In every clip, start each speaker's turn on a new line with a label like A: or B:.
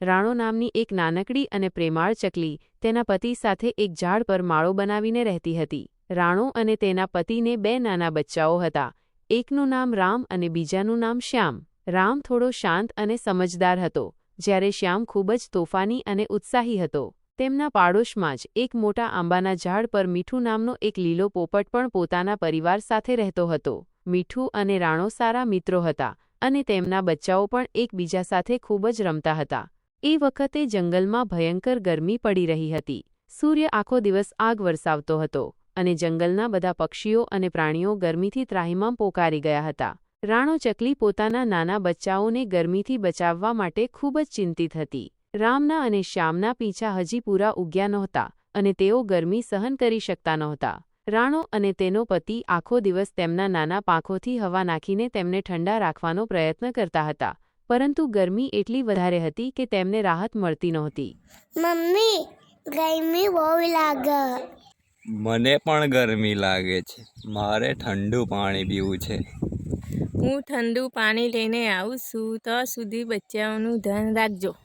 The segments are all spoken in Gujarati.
A: રાણો નામની એક નાનકડી અને પ્રેમાળ ચકલી તેના પતિ સાથે એક ઝાડ પર માળો બનાવીને રહેતી હતી. રાણો અને તેના પતિને બે નાના બચ્ચાઓ હતા. એકનું નામ રામ અને બીજાનું નામ શ્યામ. રામ થોડો શાંત અને સમજદાર હતો, જ્યારે શ્યામ ખૂબ જ તોફાની અને ઉત્સાહી હતો. તેમના પાડોશમાં જ એક મોટા આંબાના ઝાડ પર મીઠું નામનો એક લીલો પોપટ પણ પોતાના પરિવાર સાથે રહેતો હતો. મીઠું અને રાણો સારા મિત્રો હતા અને તેમના બચ્ચાઓ પણ એકબીજા સાથે ખૂબ જ રમતા હતા. એ વખતે જંગલમાં ભયંકર ગરમી પડી રહી હતી. સૂર્ય આખો દિવસ આગ વરસાવતો હતો અને જંગલના બધા પક્ષીઓ અને પ્રાણીઓ ગરમીથી ત્રાહીમાં પોકારી ગયા હતા. રાણો ચકલી પોતાના નાના બચ્ચાઓને ગરમીથી બચાવવા માટે ખૂબ જ ચિંતિત હતી. રામના અને શ્યામના પીંછા હજી પૂરા ઉગ્યા નહોતા અને તેઓ ગરમી સહન કરી શકતા નહોતા. રાણો અને તેનો પતિ આખો દિવસ તેમના નાના પાંખોથી હવા નાખીને તેમને ઠંડા રાખવાનો પ્રયત્ન કરતા હતા પરંતુ ગરમી એટલી વધારે હતી કે તેમને રાહત મળતી નહોતી.
B: મમ્મી ગરમી બહુ લાગે.
C: મને પણ ગરમી લાગે છે. મારે ઠંડુ પાણી પીવું છે.
D: હું ઠંડુ પાણી લઈને આવું છું તો સુધી બચ્ચાઓનું ધ્યાન રાખજો.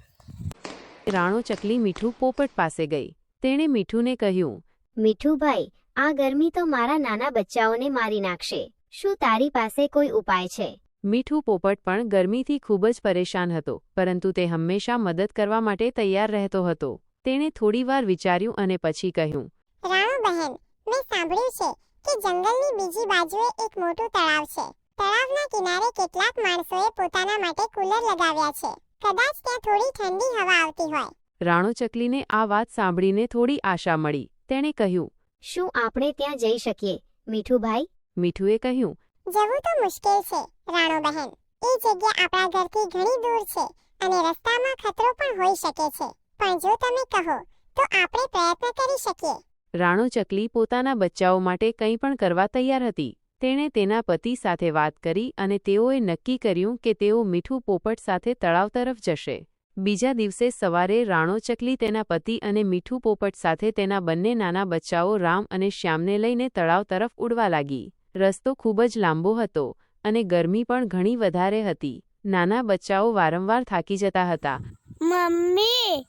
A: રાણો ચકલી મીઠું પોપટ પાસે ગઈ. તેણે મીઠુને કહ્યું
B: મીઠુભાઈ આ ગરમી તો મારા નાના બચ્ચાઓને મારી નાખશે. શું તારી પાસે કોઈ ઉપાય છે?
A: મીઠું પોપટ પણ ગરમીથી ખૂબ જ પરેશાન હતો પરંતુ તે હંમેશા મદદ કરવા માટે તૈયાર રહેતો હતો. તેણે થોડીવાર વિચાર્યું અને પછી કહ્યું
E: રાણો બહેન મેં સાંભળ્યું છે કે જંગલની બીજી બાજુએ એક મોટું તળાવ છે. તળાવના કિનારે કેટલાક માણસોએ પોતાના માટે કુલર લગાવ્યા છે. કદાચ ત્યાં થોડી ઠંડી હવા આવતી હોય.
A: રાણો ચકલીને આ વાત સાંભળીને થોડી આશા મળી. તેણે કહ્યું
B: શું આપણે ત્યાં જઈ શકીએ? મીઠુભાઈ?
A: મીઠુએ કહ્યું
E: જવું તો મુશ્કેલ છે રાણો બહેન. એ જગ્યા આપણા ઘરથી ઘણી દૂર છે અને રસ્તામાં ખતરો પણ હોઈ શકે છે. પણ જો તમે કહો તો આપણે પ્રયત્ન કરી શકીએ.
A: રાણો ચકલી પોતાના બચ્ચાઓ માટે કંઈ પણ કરવા તૈયાર હતી. તેણે તેના પતિ સાથે વાત કરી અને તેઓએ નક્કી કર્યું કે તેઓ મીઠું પોપટ સાથે તળાવ તરફ જશે. બીજા દિવસે સવારે રાણો ચકલી તેના પતિ અને મીઠું પોપટ સાથે તેના બંને નાના બચ્ચાઓ રામ અને શ્યામને લઈને તળાવ તરફ ઉડવા લાગી. રસ્તો ખૂબ જ લાંબો હતો અને ગરમી પણ ઘણી વધારે હતી. નાના બચ્ચાઓ વારંવાર થાકી જતા હતા.
E: મમ્મી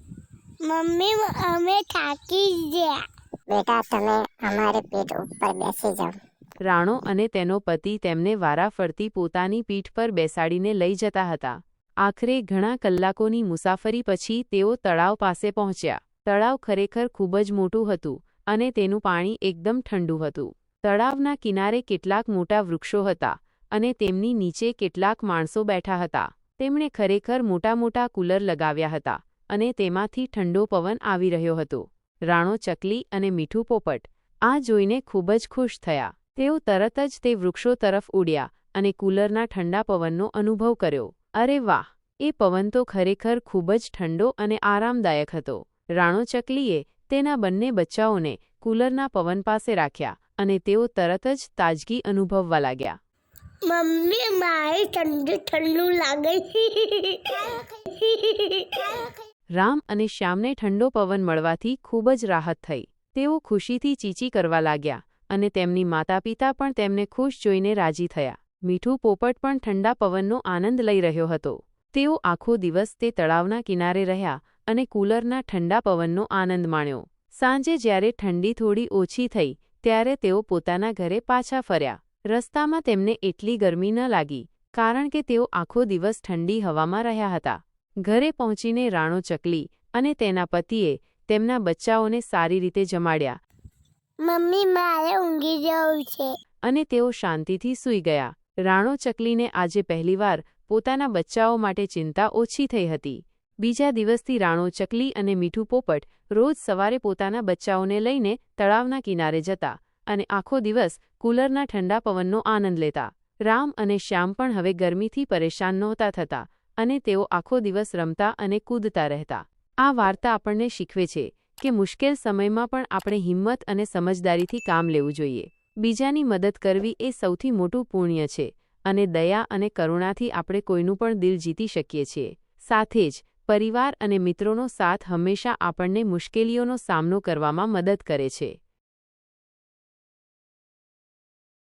E: મમ્મી અમે થાકી ગયા. બેટા તમે અમારે પેટ ઉપર બેસી જાઓ.
A: રાણો અને તેનો પતિ તેમને વારાફરતી પોતાની પીઠ પર બેસાડીને લઈ જતા હતા. આખરે ઘણા કલાકોની મુસાફરી પછી તેઓ તળાવ પાસે પહોંચ્યા. તળાવ ખરેખર ખૂબ જ મોટું હતું અને તેનું પાણી એકદમ ઠંડુ હતું. તળાવના કિનારે કેટલાક મોટા વૃક્ષો હતા અને તેમની નીચે કેટલાક માણસો બેઠા હતા. તેમણે ખરેખર મોટા મોટા કુલર લગાવ્યા હતા અને તેમાંથી ઠંડો પવન આવી રહ્યો હતો. રાણો ચકલી અને મીઠું પોપટ આ જોઈને ખૂબ જ ખુશ થયા. તેઓ તરત જ તે વૃક્ષો તરફ ઉડ્યા અને કુલરના ઠંડા પવનનો અનુભવ કર્યો. અરે વાહ! એ પવન તો ખરેખર ખૂબ જ ઠંડો અને આરામદાયક હતો. રાણો ચકલીએ તેના બંને બચ્ચાઓને કુલરના પવન પાસે રાખ્યા અને તેઓ તરત જ તાજગી અનુભવવા લાગ્યા.
B: મમ્મી મારે ઠંડુ ઠંડુ લાગે
A: રામ અને શ્યામને ઠંડો પવન મળવાથી ખૂબ જ રાહત થઈ. તેઓ ખુશીથી ચીચી કરવા લાગ્યા. અને તેમની માતાપિતા પણ તેમને ખુશ જોઈને રાજી થયા. મીઠું પોપટ પણ ઠંડા પવનનો આનંદ લઈ રહ્યો હતો. તેઓ આખો દિવસ તે તળાવના કિનારે રહ્યા અને કૂલરના ઠંડા પવનનો આનંદ માણ્યો. સાંજે જ્યારે ઠંડી થોડી ઓછી થઈ, ત્યારે તેઓ પોતાના ઘરે પાછા ફર્યા. રસ્તામાં તેમને એટલી ગરમી ન લાગી, કારણ કે તેઓ આખો દિવસ ઠંડી હવામાં રહ્યા હતા. ઘરે પહોંચીને રાણો ચકલી અને તેના પતિએ તેમના બચ્ચાઓને સારી રીતે જમાડ્યા.
B: મમ્મી મારે ઊંઘી જવું છે.
A: અને તેઓ શાંતિથી સૂઈ ગયા. રાણો ચકલીને આજે પહેલીવાર પોતાના બચ્ચાઓ માટે ચિંતા ઓછી થઈ હતી. બીજા દિવસથી રાણો ચકલી અને મીઠું પોપટ રોજ સવારે પોતાના બચ્ચાઓને લઈને તળાવના કિનારે જતા અને આખો દિવસ કૂલરના ઠંડા પવનનો આનંદ લેતા. રામ અને શ્યામ પણ હવે ગરમીથી પરેશાન નહોતા થતા અને તેઓ આખો દિવસ રમતા અને કૂદતા રહેતા. આ વાર્તા આપણને શીખવે છે કે મુશ્કેલ સમયમાં પણ આપણે હિંમત અને સમજદારીથી કામ લેવું જોઈએ. બીજાની મદદ કરવી એ સૌથી મોટું પુણ્ય છે અને દયા અને કરુણાથી આપણે કોઈનું પણ દિલ જીતી શકીએ છીએ. સાથે જ, પરિવાર અને મિત્રોનો સાથ હંમેશા આપણને મુશ્કેલીઓનો સામનો કરવામાં મદદ કરે છે.